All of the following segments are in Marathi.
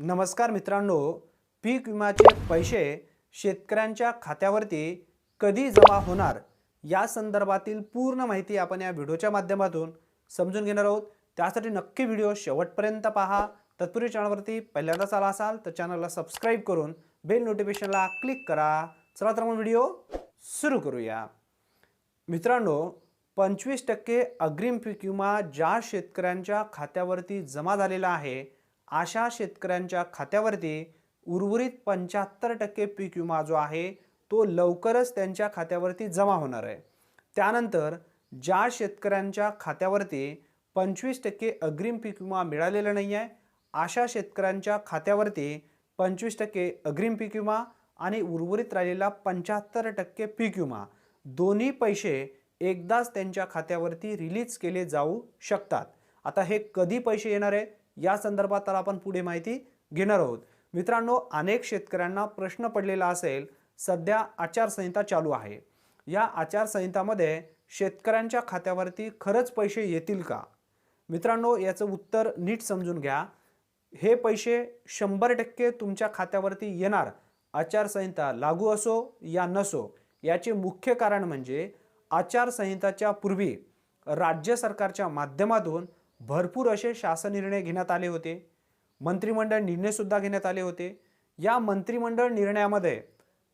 नमस्कार मित्रांनो पीक विम्याचे पैसे शेतकऱ्यांच्या खात्यावरती कधी जमा होणार या संदर्भातील पूर्ण माहिती आपण या व्हिडिओच्या माध्यमातून समजून घेणार आहोत. त्यासाठी नक्की व्हिडिओ शेवटपर्यंत पहा. तत्पूर्वी चॅनलवरती पहिल्यांदाच आला असाल तर चॅनलला सबस्क्राईब करून बेल नोटिफिकेशनला क्लिक करा. चला तर मग व्हिडिओ सुरू करूया. मित्रांनो पंचवीस टक्के अग्रिम पीक विमा ज्या शेतकऱ्यांच्या खात्यावरती जमा झालेला आहे अशा शेतकऱ्यांच्या खात्यावरती उर्वरित पंच्याहत्तर टक्के पीक विमा जो आहे तो लवकरच त्यांच्या खात्यावरती जमा होणार आहे. त्यानंतर ज्या शेतकऱ्यांच्या खात्यावरती पंचवीस टक्के अग्रिम पीक विमा मिळालेला नाही आहे अशा शेतकऱ्यांच्या खात्यावरती पंचवीस टक्के अग्रिम पीक विमा आणि उर्वरित राहिलेला पंच्याहत्तर टक्के पीक विमा दोन्ही पैसे एकदाच त्यांच्या खात्यावरती रिलीज केले जाऊ शकतात. आता हे कधी पैसे येणार आहे या संदर्भात तर आपण पुढे माहिती घेणार आहोत. मित्रांनो अनेक शेतकऱ्यांना प्रश्न पडलेला असेल सध्या आचारसंहिता चालू आहे. या आचारसंहितामध्ये शेतकऱ्यांच्या खात्यावरती खरंच पैसे येतील का? मित्रांनो याचं उत्तर नीट समजून घ्या. हे पैसे शंभर टक्के तुमच्या खात्यावरती येणार. आचारसंहिता लागू असो या नसो याचे मुख्य कारण म्हणजे आचारसंहिताच्या पूर्वी राज्य सरकारच्या माध्यमातून भरपूर असे शासन निर्णय घेण्यात आले होते. मंत्रिमंडळ निर्णयसुद्धा घेण्यात आले होते. या मंत्रिमंडळ निर्णयामध्ये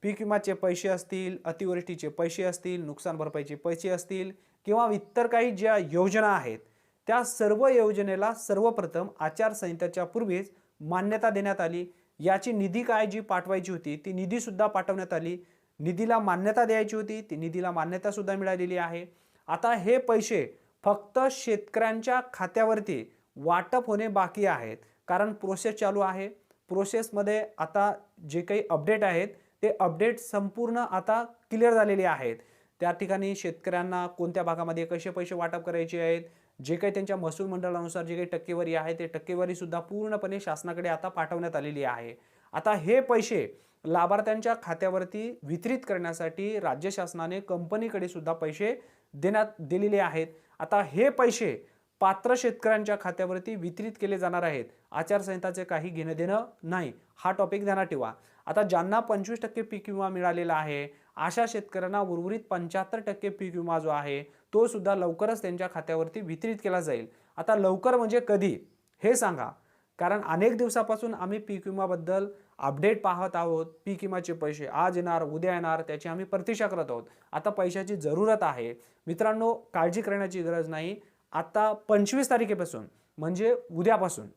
पीक विमाचे पैसे असतील अतिवृष्टीचे पैसे असतील नुकसान भरपाईचे पैसे असतील किंवा इतर काही ज्या योजना आहेत त्या सर्व योजनेला सर्वप्रथम आचारसंहिताच्या पूर्वीच मान्यता देण्यात आली. याची निधी काय जी पाठवायची होती. ती निधीसुद्धा पाठवण्यात आली. निधीला मान्यता द्यायची होती. ती निधीला मान्यतासुद्धा मिळालेली आहे. आता हे पैसे फक्त शेतकऱ्यांच्या खात्यावरती वाटप होणे बाकी आहेत. कारण प्रोसेस चालू आहे. प्रोसेसमध्ये आता जे काही अपडेट आहेत ते अपडेट संपूर्ण आता क्लिअर झालेले आहेत. त्या ठिकाणी शेतकऱ्यांना कोणत्या भागामध्ये कसे पैसे वाटप करायचे आहेत? जे काही त्यांच्या महसूल मंडळानुसार जे काही टक्केवारी आहे ते टक्केवारीसुद्धा पूर्णपणे शासनाकडे आता पाठवण्यात आलेली आहे. आता हे पैसे लाभार्थ्यांच्या खात्यावरती वितरित करण्यासाठी राज्य शासनाने कंपनीकडे सुद्धा पैसे देण्यात दिलेले आहेत. आता हे पैसे पात्र शेतकऱ्यांच्या खात्यावरती वितरित केले जाणार आहेत. आचारसंहिताचे काही घेणं देणं नाही. हा टॉपिक ध्यानात ठेवा. आता ज्यांना पंचवीस टक्के पीक विमा मिळालेला आहे अशा शेतकऱ्यांना उर्वरित पंच्याहत्तर टक्के पीक विमा जो आहे तो सुद्धा लवकरच त्यांच्या खात्यावरती वितरित केला जाईल. आता लवकर म्हणजे कधी? हे सांगा. कारण अनेक दिवसापासून आम्ही पीक विमाबद्दल अपडेट पाहत आहोत पीक विमाचे पैसे आज येणार उद्या येणार त्याची आम्ही प्रतीक्षा करत आहोत. आता पैशाची जरूरत आहे. मित्रांनो काळजी करण्याची गरज नाही. आता पंचवीस तारखेपासून म्हणजे उद्यापासून.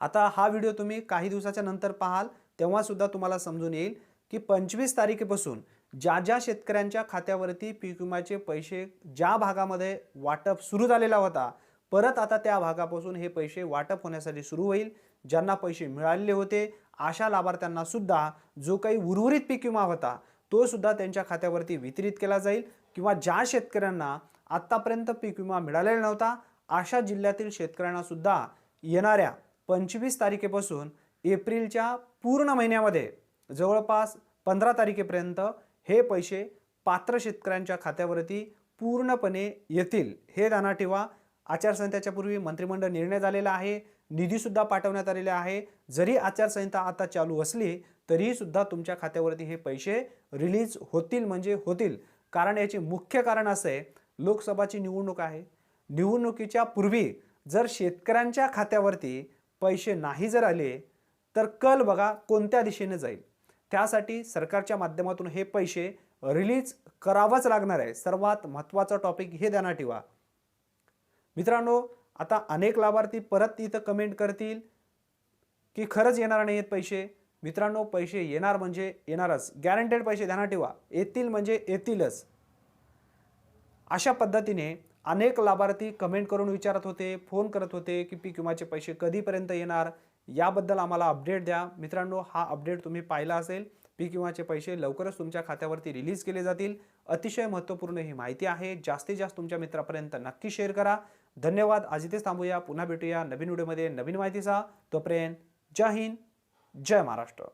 आता हा व्हिडिओ तुम्ही काही दिवसाच्या नंतर पाहाल तेव्हा सुद्धा तुम्हाला समजून येईल की पंचवीस तारखेपासून ज्या ज्या शेतकऱ्यांच्या खात्यावरती पीक विमाचे पैसे ज्या भागामध्ये वाटप सुरू झालेला होता परत आता त्या भागापासून हे पैसे वाटप होण्यासाठी सुरू होईल ज्यांना पैसे मिळालेले होते अशा लाभार्थ्यांना सुद्धा जो काही उर्वरित पीक विमा होता तो सुद्धा त्यांच्या खात्यावरती वितरित केला जाईल किंवा ज्या शेतकऱ्यांना आत्तापर्यंत पीक विमा मिळालेला नव्हता अशा जिल्ह्यातील शेतकऱ्यांना सुद्धा येणाऱ्या पंचवीस तारखेपासून एप्रिलच्या पूर्ण महिन्यामध्ये जवळपास पंधरा तारखेपर्यंत हे पैसे पात्र शेतकऱ्यांच्या खात्यावरती पूर्णपणे येतील. हे ध्यानात ठेवा. आचारसंहितेच्या पूर्वी मंत्रिमंडळ निर्णय झालेला आहे निधीसुद्धा पाठवण्यात आलेला आहे. जरी आचारसंहिता आता चालू असली तरीही सुद्धा तुमच्या खात्यावरती हे पैसे रिलीज होतील म्हणजे होतील. कारण याचे मुख्य कारण असं आहे लोकसभाची निवडणूक आहे. निवडणुकीच्या पूर्वी जर शेतकऱ्यांच्या खात्यावरती पैसे नाही जर आले तर कल बघा कोणत्या दिशेने जाईल. त्यासाठी सरकारच्या माध्यमातून हे पैसे रिलीज करावंच लागणार आहे. सर्वात महत्त्वाचा टॉपिक हे ध्यानात ठेवा. मित्रांनो आता अनेक लाभार्थी परत इथं कमेंट करतील की खरंच येणार नाही आहेत पैसे. मित्रांनो पैसे येणार म्हणजे येणारच. गॅरंटेड पैसे ध्यानात ठेवा. येतील म्हणजे येतीलच. अशा पद्धतीने अनेक लाभार्थी कमेंट करून विचारत होते फोन करत होते की पीक विमाचे पैसे कधीपर्यंत येणार? याबद्दल आम्हाला अपडेट द्या. मित्रांनो हा अपडेट तुम्ही पाहिला असेल. पीक विमाचे पैसे लवकरच तुमच्या खात्यावरती रिलीज केले जातील. अतिशय महत्त्वपूर्ण ही माहिती आहे. जास्तीत जास्त तुमच्या मित्रापर्यंत नक्की शेअर करा. धन्यवाद. आज इथेच थांबूया. पुन्हा भेटूया नवीन व्हिडिओमध्ये नवीन माहितीचा. तोपर्यंत जय हिंद. जय महाराष्ट्र.